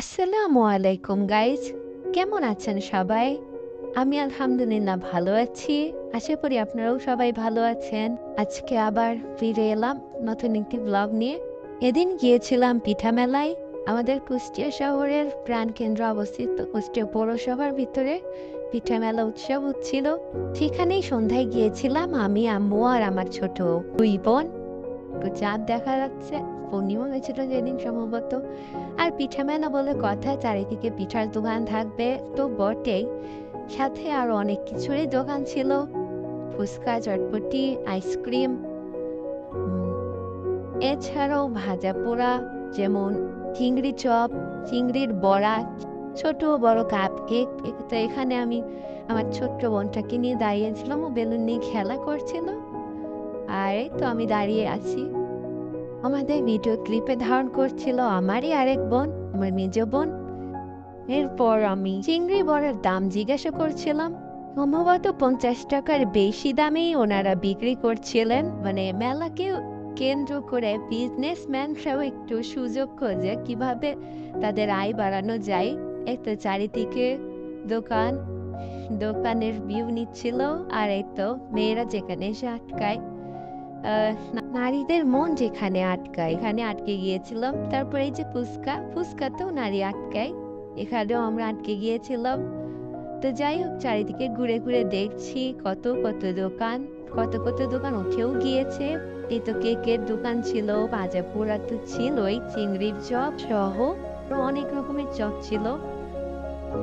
আসসালামু আলাইকুম গাইজ কেমন আছেন সবাই? আমি আলহামদুলিল্লাহ ভালো আছি। আশা করি আপনারাও সবাই ভালো আছেন। আজকে আবার ফিরে এলাম নতুন একটি ব্লগ নিয়ে। এদিন গিয়েছিলাম পিঠা মেলায় আমাদের কুষ্টিয়া শহরের প্রাণকেন্দ্র অবস্থিত কুষ্টিয়া পৌরসভার ভিতরে। পিঠা মেলা উৎসব হচ্ছিল। সেখানেই সন্ধ্যায় গিয়েছিলাম আমি, আম্মু আর আমার ছোট দুই বোন। তো চাঁদ দেখা যাচ্ছে, পূর্ণিমা হয়েছিল যেদিন সম্ভবত। আর পিঠা মেলা বলে কথা, চারিদিকে পিঠার দোকান থাকবে তো বটেই। সাথে আরও অনেক কিছুরই দোকান ছিল। Fuchka, chotpoti, ice cream. এছাড়াও ভাজা পোড়া, যেমন চিংড়ি চপ, চিংড়ির বড়া, ছোট বড় কাপ কেক তো এখানে আমি আমার ছোট্ট বোনটাকে নিয়ে দাঁড়িয়েছিলাম, ও বেলুন নিয়ে খেলা করছিল। আর তো আমি দাঁড়িয়ে আছি। আমাদের ভিডিও ক্লিপে ধারণ করছিল আমারই আরেক বোন, আমার নিজ বোন। এরপর আমি চিংড়ি বড়ার দাম জিজ্ঞাসা করছিলাম, সম্ভবত পঞ্চাশ টাকার বেশি দামেই ওনারা বিক্রি করছিলেন। মানে মেলাকে কেন্দ্র করে বিজনেসম্যানরাও একটু সুযোগ খোঁজে কীভাবে তাদের আয় বাড়ানো যায়। এই তো চারিদিকে দোকান, দোকানের ভিউ নিচ্ছিল, আর এই তো মেয়েরা যেখানে এসে আটকায়। নারীদের মন যেখানে আটকায়, এখানে আটকে গিয়েছিলাম। তারপর এই যে ফুচকা ফুচকাতেও নারী আটকায়, এখানেও আমরা আটকে গিয়েছিলাম। তো যাই হোক, চারিদিকে ঘুরে ঘুরে দেখছি কত কত দোকান, কত কত দোকান উঠেও গিয়েছে। এই তো কেকের দোকান ছিল ভাজা পোড়া তো ছিলই, চিংড়ির চপ সহ অনেক রকমের চপ ছিল।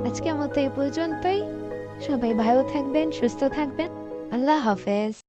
আজকে মতো এই পর্যন্তই। সবাই ভালো থাকবেন, সুস্থ থাকবেন। আল্লাহ হাফেজ।